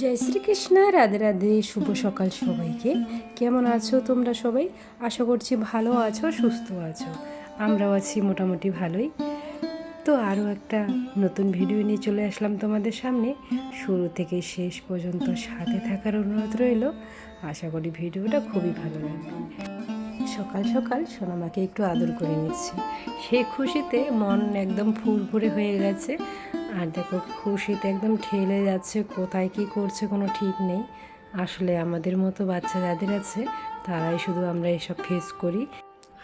শ্রীকৃষ্ণ, রাধে রাধে, শুভ সকাল সবাইকে। কেমন আছো তোমরা সবাই? আশা করছি ভালো আছো, সুস্থ আছো। আমরাও আছি মোটামুটি ভালোই। তো আরও একটা নতুন ভিডিও নিয়ে চলে আসলাম তোমাদের সামনে। শুরু থেকে শেষ পর্যন্ত সাথে থাকার অনুরোধ রইল। আশা করি ভিডিওটা খুবই ভালো লাগবে। সকাল সকাল সোনামাকে একটু আদর করে নিচ্ছি। সে খুশিতে মন একদম ফুরফুরে হয়ে গেছে। আর দেখো, খুশিতে একদম ঠেলে যাচ্ছে, কোথায় কি করছে কোনো ঠিক নেই। আসলে আমাদের মতো বাচ্চা যাদের আছে, তারাই শুধু আমরা এসব ফেস করি।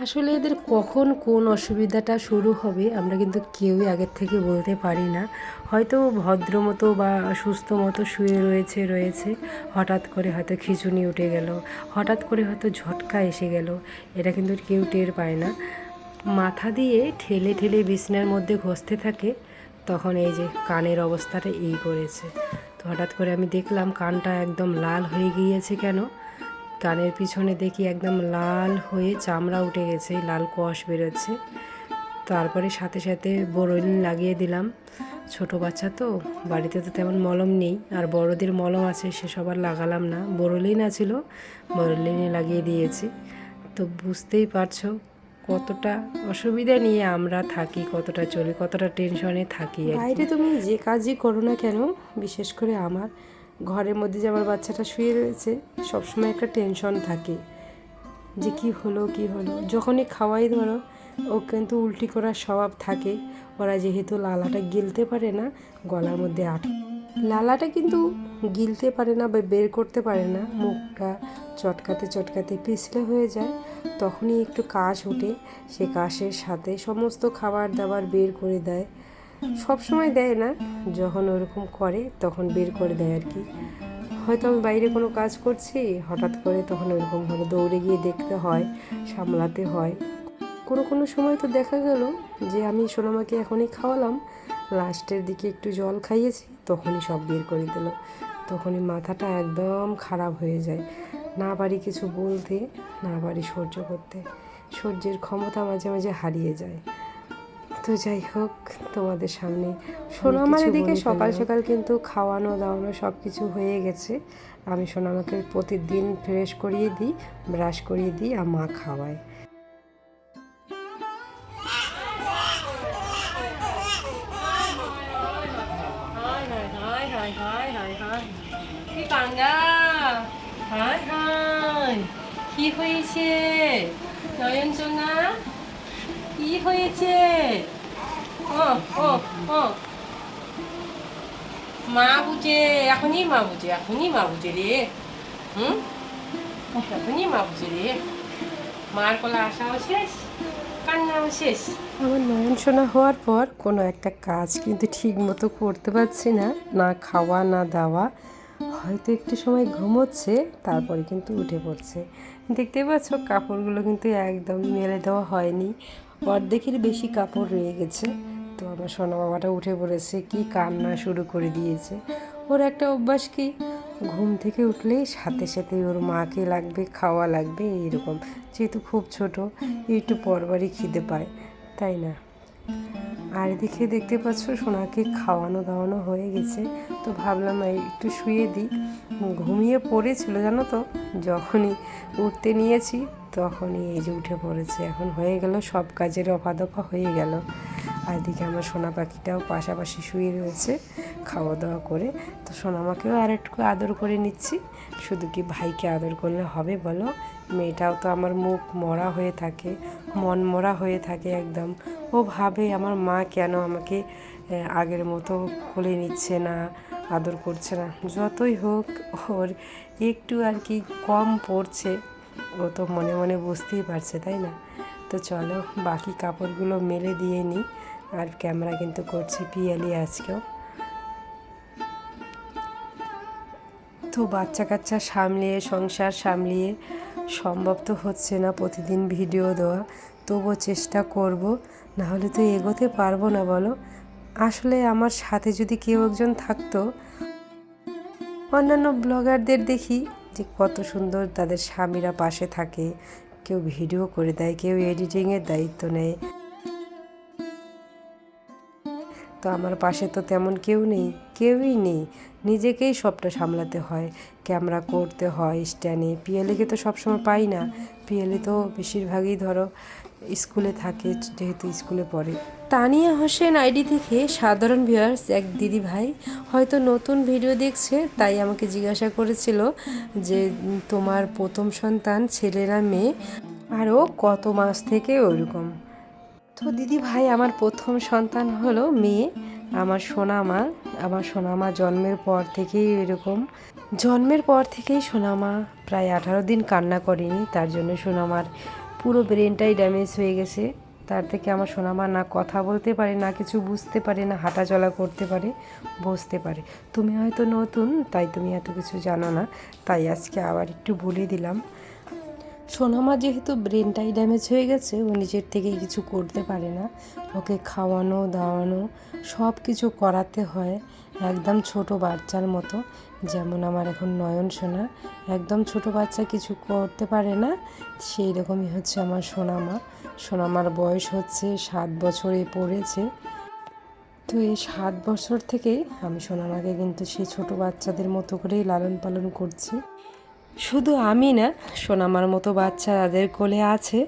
আসলে এদের কখন কোন অসুবিধাটা শুরু হবে, আমরা কিন্তু কেউই আগের থেকে বলতে পারি না। হয়তো ভদ্র মতো বা সুস্থ মতো শুয়ে রয়েছে রয়েছে, হঠাৎ করে হয়তো খিচুনি উঠে গেল, হঠাৎ করে হয়তো ঝটকা এসে গেল, এটা কিন্তু কেউ টের পায় না। মাথা দিয়ে ঠেলে ঠেলে বিছনার মধ্যে ঘষতে থাকে তখন এই যে কানের অবস্থাটা এই করেছে। তো হঠাৎ করে আমি দেখলাম কানটা একদম লাল হয়ে গিয়েছে কেন? কানের পিছনে দেখি একদম লাল হয়ে চামড়া উঠে গেছে লাল কষ বেরোচ্ছে। তারপরে সাথে সাথে বোরোলিন লাগিয়ে দিলাম। ছোট বাচ্চা তো, বাড়িতে তো তেমন মলম নেই, আর বড়দের মলম আছে সেসব আর লাগালাম না। বোরোলিন আছিল, বোরোলিনে লাগিয়ে দিয়েছি। তো বুঝতেই পারছ কতটা অসুবিধা নিয়ে আমরা থাকি, কতটা চলি, কতটা টেনশনে থাকি বাইরে তুমি যে কাজই করো না কেন, বিশেষ করে আমার, ঘরের মধ্যে যে আমার বাচ্চাটা শুয়ে রয়েছে, সবসময় একটা টেনশন থাকে। যে কি হলো কি হলো? যখনই খাওয়াই ধরো, ও কিন্তু উল্টি করার স্বভাব থাকে। ওরা যেহেতু লালাটা গিলতে পারে না, গলার মধ্যে আট লালাটা কিন্তু গিলতে পারে না বা বের করতে পারে না। মুখটা চটকাতে চটকাতে পিছলে হয়ে যায়। তখনই একটু কাশ ওঠে। সে কাশের সাথে সমস্ত খাবার দাবার বের করে দেয়। সব সময় দেয় না। যখন ওরকম করে, তখন বের করে দেয় আর কি। হয়তো আমি বাইরে কোনো কাজ করছি, হঠাৎ করে তখন ওরকম হলো দৌড়ে গিয়ে দেখতে হয়, সামলাতে হয়। কোনো কোনো সময় তো দেখা গেল যে, আমি সোনামাকে এখনই খাওয়ালাম। লাস্টের দিকে একটু জল খাইয়েছি। তখনই সব বের করে দিল। তখনই মাথাটা একদম খারাপ হয়ে যায়। না পারি কিছু বলতে না পারি সহ্য করতে। সহ্যের ক্ষমতা মাঝে মাঝে হারিয়ে যায়। তো যাই হোক তোমাদের সামনে সোনামার এদিকে সকাল সকাল কিন্তু খাওয়ানো দাওয়ানো সব কিছু হয়ে গেছে। আমি সোনামাকে প্রতিদিন ফ্রেশ করিয়ে দিই ব্রাশ করিয়ে দিই আর মা খাওয়ায়। হাই হাই হাই হাই কি কান্দা হাই হাই কি হয়েছে? নয়ন সোনা কি হয়েছে? ও ও ও। মা বুঝে, এখনই মা বুঝে, এখনই মা বুঝে রে। হুম? এখনই মা বুঝে রে। মার কোলা আসাও শেষ, কান্নাও শেষ। আমার নয়ন শোনা হওয়ার পর কোনো একটা কাজ কিন্তু ঠিক মতো করতে পারছি না না খাওয়া, না দাওয়া। হয়তো একটু সময় ঘুমোচ্ছে, তারপরে কিন্তু উঠে পড়ছে। দেখতে পাচ্ছ, কাপড়গুলো কিন্তু একদম মেলে দেওয়া হয়নি। অর্ধেকের বেশি কাপড় রয়ে গেছে। তো আমার সোনা বাবাটা উঠে পড়েছে, কি কান্না শুরু করে দিয়েছে। ওর একটা অভ্যাস কি? ঘুম থেকে উঠলেই সাথে সাথে ওর মাকে লাগবে খাওয়া লাগবে এইরকম। যেহেতু খুব ছোট একটু পরবারই খিদে পায় তাই না? আর এদিকে দেখতে পাচ্ছ সোনাকে খাওয়ানো দাওয়ানো হয়ে গেছে। তো ভাবলাম একটু শুয়ে দিই। ঘুমিয়ে পড়েছিল জানো তো? যখনই উঠতে নিয়েছি তখনই এই যে উঠে পড়েছে। এখন হয়ে গেল সব কাজের অপাদপা হয়ে গেল। আর এদিকে আমার সোনা পাখিটাও পাশাপাশি শুয়ে রয়েছে খাওয়া দাওয়া করে। তো সোনামাকেও আর একটু আদর করে নিচ্ছি। শুধু কি ভাইকে আদর করলে হবে বলো? মেয়েটাও তো আমার মুখ মরা হয়ে থাকে, মন মরা হয়ে থাকে একদম। ও ভাবে আমার মা কেন আমাকে আগের মতো কোলে নিচ্ছে না, আদর করছে না। যতই হোক, ওর একটু আর কি কম পড়ছে। ও তো মনে মনে বুঝতেই পারছে, তাই না? তো চলো বাকি কাপড়গুলো মেলে দিয়ে নিই। আর ক্যামেরা কিন্তু করছে পিয়ালি আজকেও। তো বাচ্চা কাচ্চা সামলিয়ে, সংসার সামলিয়ে সম্ভব তো হচ্ছে না প্রতিদিন ভিডিও দেওয়া। তবুও চেষ্টা করব, নাহলে তো এগোতে পারব না, বলো। আসলে আমার সাথে যদি কেউ একজন থাকতো, অন্যান্য ব্লগারদের দেখি যে কত সুন্দর তাদের স্বামীরা পাশে থাকে, কেউ ভিডিও করে দেয়, কেউ এডিটিংয়ের দায়িত্ব নেয়। তো আমার পাশে তো তেমন কেউ নেই, কেউই নেই। নিজেকেই সবটা সামলাতে হয়, ক্যামেরা করতে হয়, স্ট্যান্ডে। পিএলএকে তো সবসময় পাই না। পিএলএ তো বেশিরভাগই ধরো স্কুলে থাকে, যেহেতু স্কুলে পড়ে। তানিয়া হোসেন আইডি থেকে সাধারণ ভিউয়ার্স এক দিদি ভাই হয়তো নতুন ভিডিও দেখছে, তাই আমাকে জিজ্ঞাসা করেছিল যে, তোমার প্রথম সন্তান ছেলে না মেয়ে? আরও কত মাস থেকে ওরকম তো দিদি ভাই, আমার প্রথম সন্তান হলো মেয়ে। আমার সোনামা আমার সোনামা জন্মের পর থেকেই এরকম। জন্মের পর থেকেই সোনামা প্রায় আঠারো দিন কান্না করেনি, তার জন্য সোনামার পুরো ব্রেনটাই ড্যামেজ হয়ে গেছে। তার থেকে আমার সোনামা না কথা বলতে পারে, না কিছু বুঝতে পারে, না হাঁটা চলা করতে পারে, বসতে পারে। তুমি হয়তো নতুন, তাই তুমি এত কিছু জানো না। তাই আজকে আবার একটু বলে দিলাম। সোনামা যেহেতু ব্রেনটাই ড্যামেজ হয়ে গেছে, ও নিজের থেকে কিছু করতে পারে না। ওকে খাওয়ানো, দাওয়ানো সব কিছু করাতে হয় একদম ছোট বাচ্চার মতো। যেমন আমার এখন নয়ন সোনা, একদম ছোট বাচ্চা কিছু করতে পারে না সেই রকমই হচ্ছে আমার সোনামা। সোনামার বয়স হচ্ছে সাত বছরে পড়েছে। তো এই সাত বছর থেকে আমি সোনামাকে কিন্তু সেই ছোট বাচ্চাদের মতো করেই লালন পালন করছি। শুধু আমি না, সোনামার মতো বাচ্চা যাদের কোলে আছে।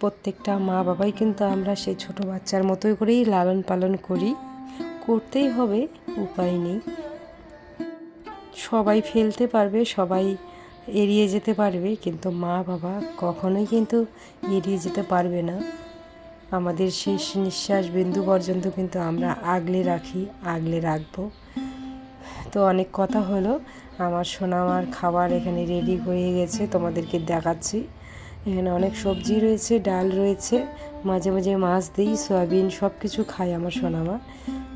প্রত্যেকটা মা বাবাই কিন্তু আমরা সেই ছোট বাচ্চার মতোই করেই লালন পালন করি। করতেই হবে, উপায় নেই। সবাই ফেলতে পারবে, সবাই এড়িয়ে যেতে পারবে, কিন্তু মা বাবা কখনোই কিন্তু এড়িয়ে যেতে পারবে না। আমাদের শেষ নিঃশ্বাস বিন্দু পর্যন্ত কিন্তু আমরা আগলে রাখি, আগলে রাখব। তো অনেক কথা হলো। আমার সোনা আমার খাবার এখানে রেডি হয়ে গেছে, তোমাদেরকে দেখাচ্ছি। এখানে অনেক সবজি রয়েছে, ডাল রয়েছে। মাঝে মাঝে মাছ দিই, সয়াবিন সব কিছু খায় আমার সোনামা।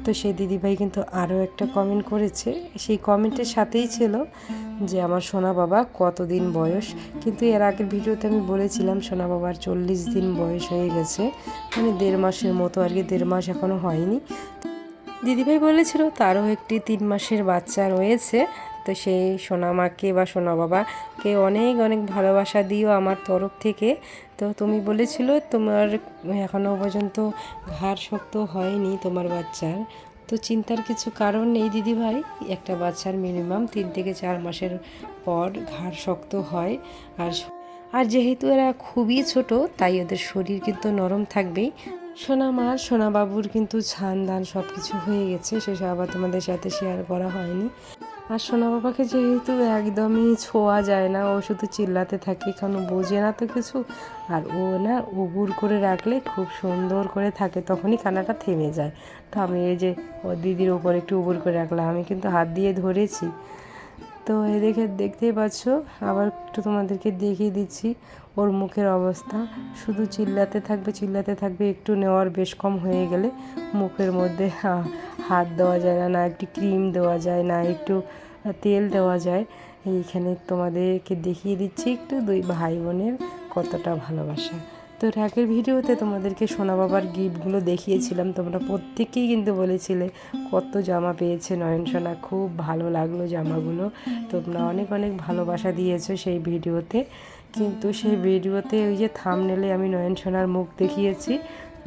তো সেই দিদিভাই কিন্তু আরও একটা কমেন্ট করেছে। সেই কমেন্টের সাথেই ছিল যে, আমার সোনা বাবা কতদিন বয়স? কিন্তু এর আগের ভিডিওতে আমি বলেছিলাম, সোনা বাবার চল্লিশ দিন বয়স হয়ে গেছে। মানে দেড় মাসের মতো, আর কি দেড় মাস এখনও হয়নি। দিদিভাই বলেছিল তারও একটি তিন মাসের বাচ্চা রয়েছে, তো সেই সোনা মাকে বা সোনা বাবাকে অনেক অনেক ভালোবাসা দিও আমার তরফ থেকে। তো তুমি বলেছিল তোমার এখনও পর্যন্ত ঘাড় শক্ত হয়নি তোমার বাচ্চার। তো চিন্তার কিছু কারণ নেই দিদিভাই, একটা বাচ্চার মিনিমাম তিন থেকে চার মাসের পর ঘাড় শক্ত হয়। আর আর যেহেতু এরা খুবই ছোট, তাই ওদের শরীর কিন্তু নরম থাকবেই। সোনা মার সোনা বাবুর কিন্তু ছান দান সব কিছু হয়ে গেছে সেসব আবার তোমাদের সাথে শেয়ার করা হয়নি। আর সোনা বাবাকে যেহেতু একদমই ছোঁয়া যায় না, ও শুধু চিল্লাতে থাকে, কারণ বোঝে না তো কিছু, আর ও না উবুর করে রাখলে খুব সুন্দর করে থাকে, তখনই কানাটা থেমে যায়। তো আমি এই যে, ও দিদির ওপর একটু উবুর করে রাখলাম, আমি কিন্তু হাত দিয়ে ধরেছি। তো এ দেখে দেখতেই পাচ্ছ, আবার একটু তোমাদেরকে দেখিয়ে দিচ্ছি ওর মুখের অবস্থা। শুধু চিল্লাতে থাকবে চিল্লাতে থাকবে, একটু নেওয়ার বেশ কম হয়ে গেলে মুখের মধ্যে হাত দেওয়া যায় না না একটু ক্রিম দেওয়া যায়, না একটু তেল দেওয়া যায়। এইখানে তোমাদেরকে দেখিয়ে দিচ্ছি একটু দুই ভাই বোনের কতটা ভালোবাসা। তো এর ভিডিওতে তোমাদেরকে সোনা বাবার গিফটগুলো দেখিয়েছিলাম। তোমরা প্রত্যেকেই কিন্তু বলেছিলে, কত জামা পেয়েছে নয়ন সোনা, খুব ভালো লাগল জামাগুলো। তোমরা অনেক অনেক ভালোবাসা দিয়েছ সেই ভিডিওতে। কিন্তু সেই ভিডিওতে ওই যে থামনেলে আমি নয়ন সোনার মুখ দেখিয়েছি।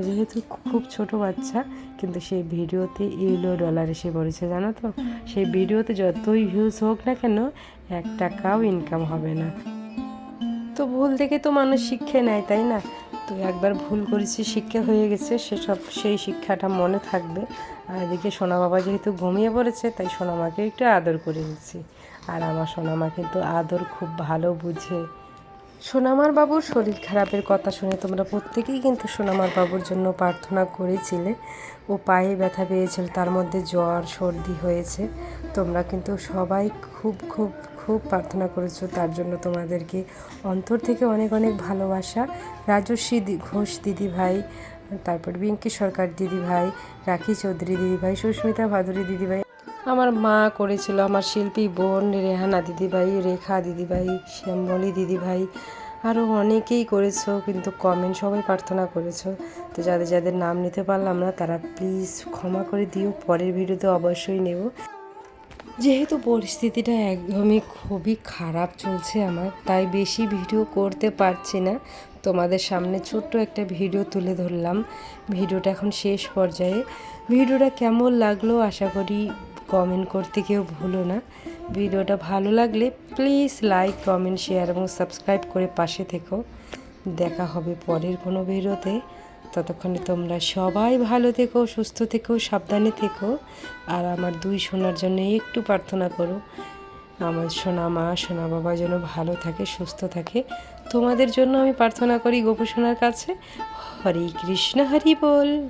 যেহেতু খুব ছোট বাচ্চা, কিন্তু সেই ভিডিওতে ইউলো ডলার এসে পড়েছে, জানো তো? সেই ভিডিওতে যতই ভিউজ হোক না কেন, এক টাকাও ইনকাম হবে না। তো ভুল থেকে তো মানুষ শিক্ষা নেয়, তাই না? তো একবার ভুল করেছি, শিক্ষা হয়ে গেছে সেসব সেই শিক্ষাটা মনে থাকবে। আর এদিকে সোনা বাবা যেহেতু ঘুমিয়ে পড়েছে, তাই সোনামাকে একটু আদর করে দিচ্ছি আর আমার সোনামা কিন্তু আদর খুব ভালো বুঝে। সোনামার বাবুর শরীর খারাপের কথা শুনে তোমরা প্রত্যেকেই কিন্তু সোনামার বাবুর জন্য প্রার্থনা করেছিলে। ও পায়ে ব্যথা পেয়েছিল, তার মধ্যে জ্বর, সর্দি হয়েছে। তোমরা কিন্তু সবাই খুব খুব খুব প্রার্থনা করেছ, তার জন্য তোমাদেরকে অন্তর থেকে অনেক অনেক ভালোবাসা। রাজস্বী ঘোষ দিদি ভাই, তারপর বিঙ্কি সরকার দিদি ভাই, রাখি চৌধুরী দিদি ভাই, সুস্মিতা ভাদুরী দিদি ভাই। আমার মা করেছিল, আমার শিল্পী বোন রেহানা দিদিভাই রেখা দিদিভাই শ্যামলি দিদিভাই আরও অনেকেই করেছ, কিন্তু কমেন্ট সবাই প্রার্থনা করেছ। তো যাদের যাদের নাম নিতে পারলাম না, তারা প্লিজ ক্ষমা করে দিও, পরের ভিডিওতে অবশ্যই নেব। যেহেতু পরিস্থিতিটা একদমই খুবই খারাপ চলছে আমার, তাই বেশি ভিডিও করতে পারছি না। তোমাদের সামনে ছোট্ট একটা ভিডিও তুলে ধরলাম। ভিডিওটা এখন শেষ পর্যায়ে। ভিডিওটা কেমন লাগল আশা করি কমেন্ট করতে কেউ ভুলো না। ভিডিওটা ভালো লাগলে প্লিজ লাইক কমেন্ট শেয়ার এবং সাবস্ক্রাইব করে পাশে থেকো। দেখা হবে পরের কোনো ভিডিওতে। ততক্ষণে তোমরা সবাই ভালো থেকো, সুস্থ থেকো, সাবধানে থেকো। আর আমার দুই সোনার জন্য একটু প্রার্থনা করো। আমার সোনা মা, সোনা বাবা যেন ভালো থাকে, সুস্থ থাকে। তোমাদের জন্য আমি প্রার্থনা করি গোপু সোনার কাছে। হরে কৃষ্ণ, হরি বল।